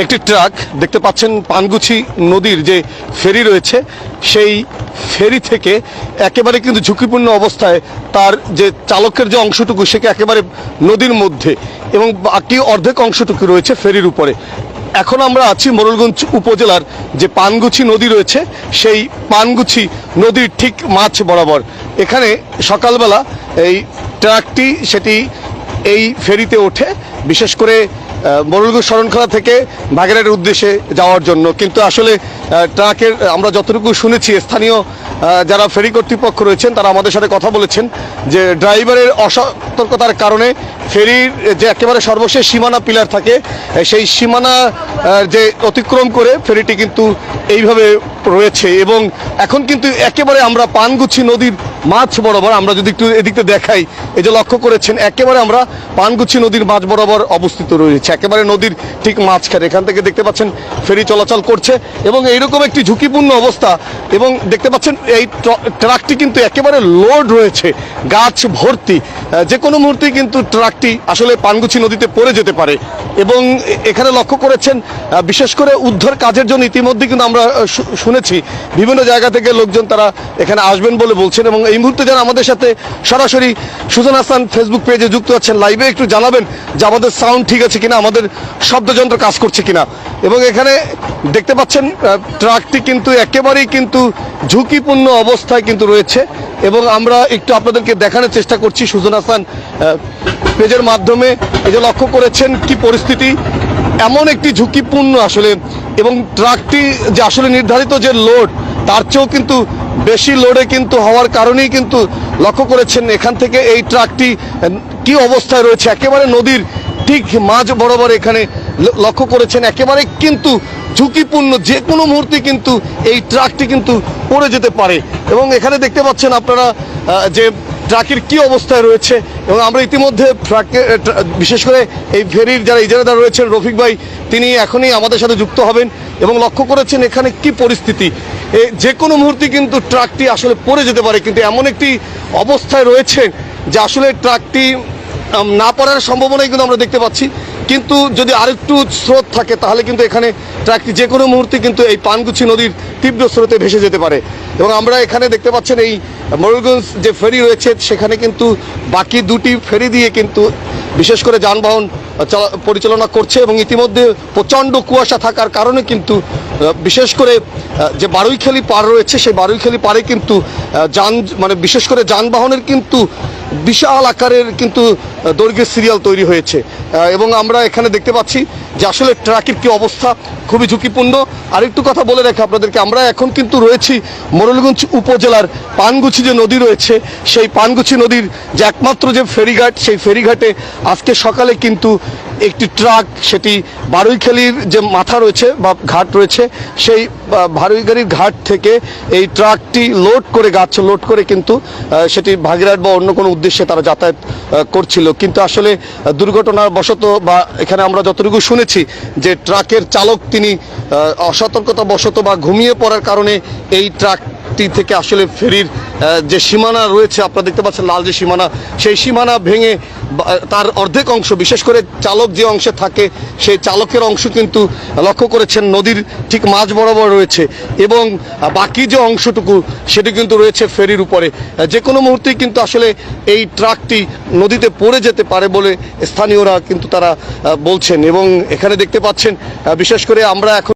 একটি ট্রাক, দেখতে পাচ্ছেন পানগুছি নদীর যে ফেরি রয়েছে, সেই ফেরি থেকে একেবারে কিন্তু ঝুঁকিপূর্ণ অবস্থায় তার যে চালকের যে অংশটুকু, সেকে একেবারে নদীর মধ্যে এবং বাকি অর্ধেক অংশটুকু রয়েছে ফেরির উপরে। এখন আমরা আছি মোরলগঞ্জ উপজেলার যে পানগুছি নদী রয়েছে, সেই পানগুছি নদীর ঠিক মাছ বরাবর। এখানে সকালবেলা এই ট্রাকটি, সেটি এই ফেরিতে ওঠে। বিশেষ করে মোরলগঞ্জ শরণখোলা থেকে বাগেরহাটের উদ্দেশ্যে যাওয়ার জন্য। কিন্তু আসলে ট্রাকের আমরা যতটুকু শুনেছি, স্থানীয় যারা ফেরি কর্তৃপক্ষ রয়েছেন, তারা আমাদের সাথে কথা বলেছেন যে ড্রাইভারের অসতর্কতার কারণে ফেরির যে একেবারে সর্বশেষ সীমানা পিলার থাকে সেই সীমানা যে অতিক্রম করে ফেরিটি কিন্তু এইভাবে রয়েছে। এবং এখন কিন্তু একেবারে আমরা পানগুছি নদীর মাছ বরাবর আমরা যদি একটু এদিকতে দেখাই, এই যে লক্ষ্য করেছেন, একেবারে আমরা পানগুছি নদীর মাছ বরাবর অবস্থিত রয়েছে। একেবারে নদীর ঠিক মাঝখানে, এখান থেকে দেখতে পাচ্ছেন ফেরি চলাচল করছে এবং এইরকম একটি ঝুঁকিপূর্ণ অবস্থা এবং দেখতে পাচ্ছেন এই ট্র- ট্রাকটি কিন্তু একেবারে লোড রয়েছে, গাছ ভর্তি। যে কোনো মুহূর্তেই কিন্তু ট্রাকটি আসলে পানগুছি নদীতে পড়ে যেতে পারে এবং এখানে লক্ষ্য করেছেন বিশেষ করে উদ্ধার কাজের জন্য ইতিমধ্যে কিন্তু আমরা শুনেছি, বিভিন্ন জায়গা থেকে লোকজন তারা এখানে আসবেন বলে বলছেন এবং এই মুহূর্তে যারা আমাদের সাথে সরাসরি সুজন হাসান ফেসবুক পেজে যুক্ত আছেন লাইভে একটু জানাবেন যে আমাদের সাউন্ড ঠিক আছে কিনা, আমাদের শব্দযন্ত্র কাজ করছে কিনা। এবং এখানে দেখতে পাচ্ছেন ট্রাকটি কিন্তু একেবারেই কিন্তু ঝুঁকিপূর্ণ অবস্থায় কিন্তু রয়েছে। এবং আমরা একটু আপনাদেরকে দেখানোর চেষ্টা করছি সুজন হাসান পেজের মাধ্যমে। এই যে লক্ষ্য করেছেন কি পরিস্থিতি? এমন একটি ঝুঁকিপূর্ণ আসলে। এবং ট্রাকটি যে আসলে নির্ধারিত যে লোড তার চেয়েও কিন্তু বেশি লোডে কিন্তু হওয়ার কারণেই কিন্তু লক্ষ্য করেছেন এখান থেকে এই ট্রাকটি, কি অবস্থায় রয়েছে? একেবারে নদীর ঠিক মাঝ বরাবর এখানে লক্ষ্য করেছেন। একেবারে কিন্তু ঝুঁকিপূর্ণ যে কোনো মুহূর্তে কিন্তু এই ট্রাকটি কিন্তু পড়ে যেতে পারে। এবং এখানে দেখতে পাচ্ছেন আপনারা যে ট্রাকের কি অবস্থায় রয়েছে। এবং আমরা ইতিমধ্যে ট্রাকে বিশেষ করে এই ফেরির যারা ইজারাদার রয়েছেন রফিক ভাই, তিনি এখনই আমাদের সাথে যুক্ত হবেন এবং লক্ষ্য করেছেন এখানে কি পরিস্থিতি। যে কোনো মুহূর্তে কিন্তু ট্রাকটি আসলে পড়ে যেতে পারে, কিন্তু এমন একটি অবস্থায় রয়েছে যে আসলে ট্রাকটি না পড়ার সম্ভাবনাই কিন্তু আমরা দেখতে পাচ্ছি। কিন্তু যদি আরেকটু স্রোত থাকে, তাহলে কিন্তু এখানে ট্রাকটি যে কোনো মুহূর্তে কিন্তু এই পানগুছি নদীর তীব্র স্রোতে ভেসে যেতে পারে। এবং আমরা এখানে দেখতে পাচ্ছেন এই মরুলগঞ্জ যে ফেরি রয়েছে, সেখানে কিন্তু বাকি দুটি ফেরি দিয়ে কিন্তু বিশেষ করে যানবাহন চলা- পরিচালনা করছে এবং ইতিমধ্যে প্রচণ্ড কুয়াশা থাকার কারণে কিন্তু বিশেষ করে যে বারুইখালি পার রয়েছে, সেই বারুইখালি পারে কিন্তু যান মানে বিশেষ করে যানবাহনের কিন্তু বিশাল আকারের কিন্তু দৈর্ঘ্যের সিরিয়াল তৈরি হয়েছে। এবং আমরা এখানে দেখতে পাচ্ছি যে আসলে ট্রাকের কি অবস্থা, খুবই ঝুঁকিপূর্ণ। আরেকটু কথা বলে রাখি আপনাদেরকে, আমরা এখন কিন্তু রয়েছি মোরলগঞ্জ উপজেলার পানগুছি যে নদী রয়েছে, সেই পানগুছি নদীর যে একমাত্র যে ফেরিঘাট, সেই ফেরিঘাটে আজকে সকালে কিন্তু একটি ট্রাক, সেটি বারুইখালির যে মাথা রয়েছে বা ঘাট রয়েছে, সেই বারুইখালির ঘাট থেকে এই ট্রাকটি লোড করে, গাছ লোড করে কিন্তু সেটি ভাগিরহাট বা অন্য কোনো উদ্দেশ্যে তারা যাতায়াত করছিল। কিন্তু আসলে দুর্ঘটনার বশত বা এখানে আমরা যতটুকু শুনেছি যে ট্রাকের চালক তিনি অসতর্কতাবশত অসতর্কতা বশত বা ঘুমিয়ে পড়ার কারণে এই ট্রাকটি থেকে আসলে ফেরির যে সীমানা রয়েছে, আপনারা দেখতে পাচ্ছেন লাল যে সীমানা, সেই সীমানা ভেঙে তার অর্ধেক অংশ, বিশেষ করে চালক যে অংশে থাকে, সেই চালকের অংশ কিন্তু লক্ষ্য করেছেন নদীর ঠিক মাঝ বরাবর রয়েছে এবং বাকি যে অংশটুকু, সেটি কিন্তু রয়েছে ফেরির উপরে। যে কোনো মুহূর্তেই কিন্তু আসলে এই ট্রাকটি নদীতে পড়ে যেতে পারে বলে স্থানীয়রা কিন্তু তারা বলছেন এবং এখানে দেখতে পাচ্ছেন বিশেষ করে আমরা এখন